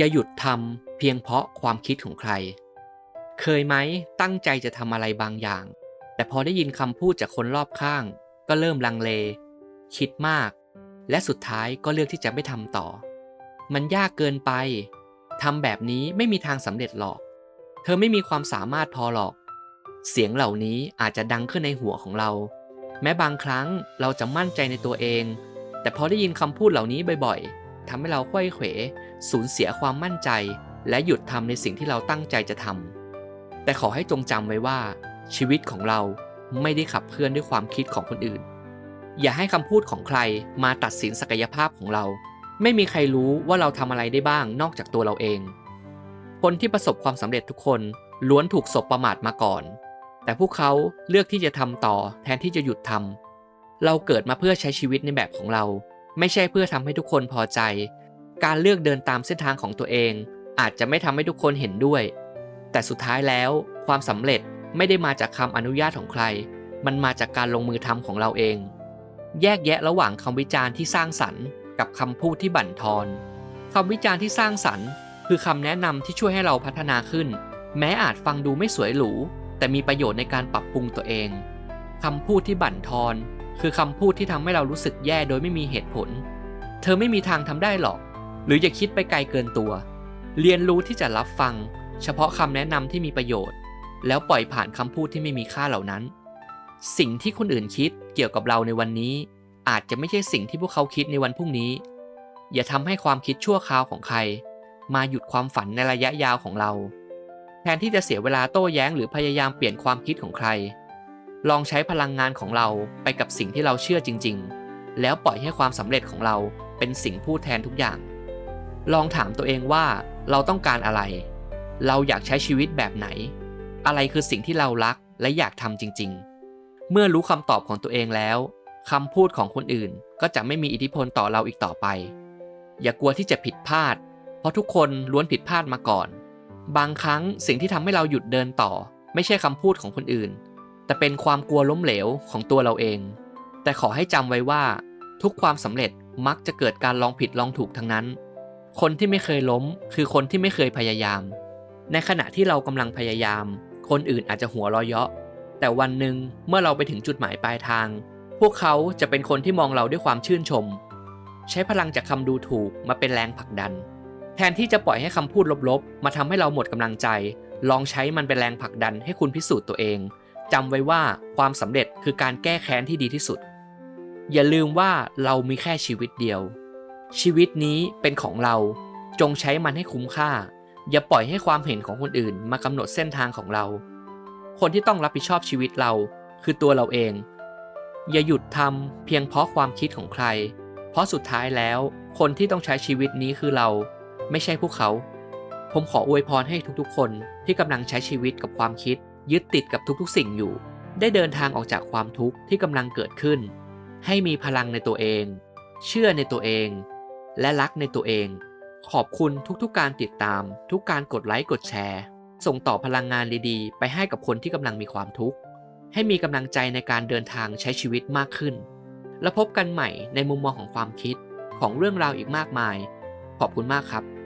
อย่าหยุดทำเพียงเพราะความคิดของใคร เคยไหมตั้งใจจะทำอะไรบางอย่าง แต่พอได้ยินคำพูดจากคนรอบข้าง ก็เริ่มลังเล คิดมาก และสุดท้ายก็เลือกที่จะไม่ทำต่อ มันยากเกินไปทำแบบนี้ไม่มีทางสำเร็จหรอก เธอไม่มีความสามารถพอหรอก เสียงเหล่านี้อาจจะดังขึ้นในหัวของเรา แม้บางครั้งเราจะมั่นใจในตัวเอง แต่พอได้ยินคำพูดเหล่านี้บ่อยๆ ทำให้เราควยเขวสูญเสียความมั่นใจ และหยุดทำในสิ่งที่เราตั้งใจจะทำแต่ขอให้จงจำไว้ว่า ชีวิตของเราไม่ได้ขับเคลื่อนด้วยความคิดของคนอื่น อย่าให้คำพูดของใครมาตัดสินศักยภาพของเรา ไม่มีใครรู้ว่าเราทำอะไรได้บ้างนอกจากตัวเราเอง คนที่ประสบความสำเร็จทุกคนล้วนถูกสบประมาทมาก่อน แต่พวกเขาเลือกที่จะทำต่อแทนที่จะหยุดทำเราเกิดมาเพื่อใช้ชีวิตในแบบของเรา ไม่ใช่เพื่อทำให้ทุกคนพอใจ การเลือกเดินตามเส้นทางของตัวเอง อาจจะไม่ทำให้ทุกคนเห็นด้วย แต่สุดท้ายแล้วความสำเร็จไม่ได้มาจากคำอนุญาตของใคร มันมาจากการลงมือทำของเราเอง แยกแยะระหว่างคำวิจารณ์ที่สร้างสรรค์ กับคำพูดที่บั่นทอนคำวิจารณ์ที่สร้างสรรค์คือคำแนะนำที่ช่วยให้เราพัฒนาขึ้น แม้อาจฟังดูไม่สวยหรู แต่มีประโยชน์ในการปรับปรุงตัวเองคำพูดที่บั่นทอน คือคำพูดที่ทำให้เรารู้สึกแย่โดยไม่มีเหตุผล เธอไม่มีทางทำได้หรอก หรืออย่าคิดไปไกลเกินตัว เรียนรู้ที่จะรับฟัง เฉพาะคำแนะนำที่มีประโยชน์ แล้วปล่อยผ่านคำพูดที่ไม่มีค่าเหล่านั้น สิ่งที่คนอื่นคิดเกี่ยวกับเราในวันนี้ อาจจะไม่ใช่สิ่งที่พวกเขาคิดในวันพรุ่งนี้ อย่าทำให้ความคิดชั่วคราวของใคร มาหยุดความฝันในระยะยาวของเรา แทนที่จะเสียเวลาโต้แย้งหรือพยายามเปลี่ยนความคิดของใคร ลองใช้พลังงานของเราไปกับสิ่งที่เราเชื่อจริง ๆ แล้วปล่อยให้ความสำเร็จของเราเป็นสิ่งพูดแทนทุกอย่าง ลองถามตัวเองว่าเราต้องการอะไร เราอยากใช้ชีวิตแบบไหน อะไรคือสิ่งที่เรารักและอยากทำจริง ๆ เมื่อรู้คำตอบของตัวเองแล้วคำพูดของคนอื่นก็จะไม่มีอิทธิพลต่อเราอีกต่อไป อย่ากลัวที่จะผิดพลาด เพราะทุกคนล้วนผิดพลาดมาก่อน บางครั้งสิ่งที่ทำให้เราหยุดเดินต่อ ไม่ใช่คำพูดของคนอื่น แต่เป็นความกลัวล้มเหลวของตัวเราเอง แต่ขอให้จำไว้ว่า ทุกความสำเร็จมักจะเกิดการลองผิดลองถูกทั้งนั้น คนที่ไม่เคยล้ม คือคนที่ไม่เคยพยายาม ในขณะที่เรากำลังพยายาม คนอื่นอาจจะหัวเราะเยาะ แต่วันหนึ่งเมื่อเราไปถึงจุดหมายปลายทาง พวกเขาจะเป็นคนที่มองเราด้วยความชื่นชม ใช้พลังจากคำดูถูกมาเป็นแรงผลักดัน แทนที่จะปล่อยให้คำพูดลบๆ มาทำให้เราหมดกำลังใจ ลองใช้มันเป็นแรงผลักดันให้คุณพิสูจน์ตัวเอง จำไว้ว่าความสำเร็จคือการแก้แค้นที่ดีที่สุด อย่าลืมว่าเรามีแค่ชีวิตเดียว ชีวิตนี้เป็นของเราจงใช้มันให้คุ้มค่า อย่าปล่อยให้ความเห็นของคนอื่นมากำหนดเส้นทางของเรา คนที่ต้องรับผิดชอบชีวิตเราคือตัวเราเอง อย่าหยุดทำเพียงเพราะความคิดของใคร เพราะสุดท้ายแล้วคนที่ต้องใช้ชีวิตนี้คือเรา ไม่ใช่พวกเขา ผมขออวยพรให้ทุกๆ คนที่กำลังใช้ชีวิตกับความคิด ยึดติดกับทุกๆสิ่งอยู่ ได้เดินทางออกจากความทุกข์ที่กำลังเกิดขึ้น ให้มีพลังในตัวเอง เชื่อในตัวเอง และรักในตัวเอง ขอบคุณทุกๆการติดตาม ทุกการกดไลค์กดแชร์ ส่งต่อพลังงานดีๆ ไปให้กับคนที่กำลังมีความทุกข์ให้มีกำลังใจในการเดินทางใช้ชีวิตมากขึ้น แล้วพบกันใหม่ในมุมมองของความคิดของเรื่องราวอีกมากมาย ขอบคุณมากครับ